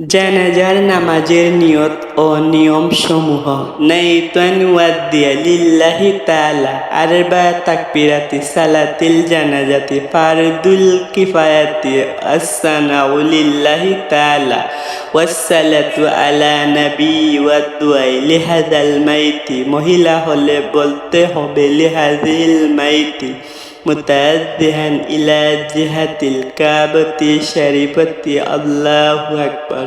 জানাজার নামাজের নিয়ত ও নিয়ম সমূহ নাইতান ওয়াদ্দিয়া লিল্লাহি তাআলা আরবা তাকবিরাতি সালাতিল জানাজাতি ফারদুল কিফায়াতি আসসানাউ লিল্লাহি তাআলা ওয়াসসালাতু আলা নবী ওয়াদ দুআই লিহাদাল মাইতি। মহিলা হলে বলতে হবে লিহাদিল মাইতি। মুতাদ্দিহান ইলা জিহাতিল কাবতি শরীফতি আল্লাহু আকবার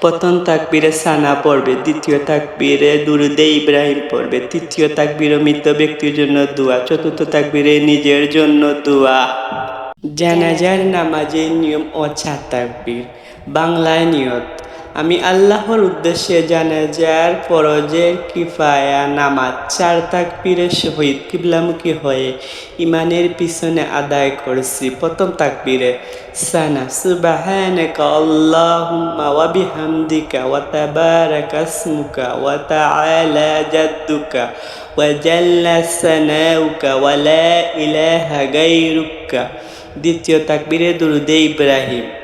প্রথম তাকবীরে সানা পড়বে, দ্বিতীয় তাকবীরে দুরুদে ইব্রাহিম পড়বে, তৃতীয় তাকবীরে মৃত ব্যক্তির জন্য দোয়া, চতুর্থ তাকবীরে নিজের জন্য দোয়া। জানাজার নামাজের নিয়ম ও তাকবীর বাংলায় নিয়ত। আমি আল্লাহর উদ্দেশ্যে জানাজার ফরজের কিফায়া, নামাজ, চার তাকবীরের সহিত কিবলামুখী হয়ে ইমানের পিছনে আদায় করছি। প্রথম তাকবীরে, সানা সুবহানাকা আল্লাহুম্মা ওয়া বিহামদিকা ওয়া তাবারাকা ইসমুকা ওয়া তাআলা জাদ্দুকা ওয়া জাল্লা সানাউকা ওয়া লা ইলাহা গায়রুকা। দ্বিতীয় তাকবীরে, দুরুদে ইব্রাহিম।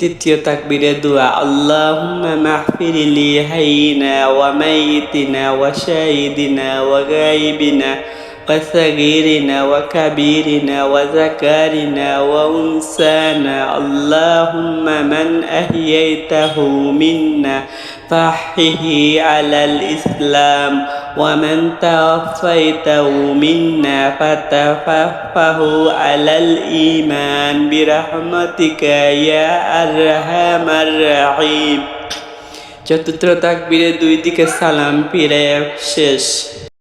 তৃতীয় তাকবীরে দোয়া আল্লাহুম্মা মাহফিরি লি হাইনা ওয়া মাইতিনা ওয়া শাহিদিনা ওয়া গাইবিনা ওয়া সাগিরিনা ওয়া কাবীরিনা ওয়া যাকারিনা ওয়া উনসানা আল্লাহুম্মা মান আহিয়াইতাহু মিন্না ফাহহিহি আলাল ইসলাম ومن توفيته منا فتوفه على الإيمان برحمتك يا أرحم الراحمين চতুর্থ তাকবীরে দুই দিকে সালাম ফিরে শেষ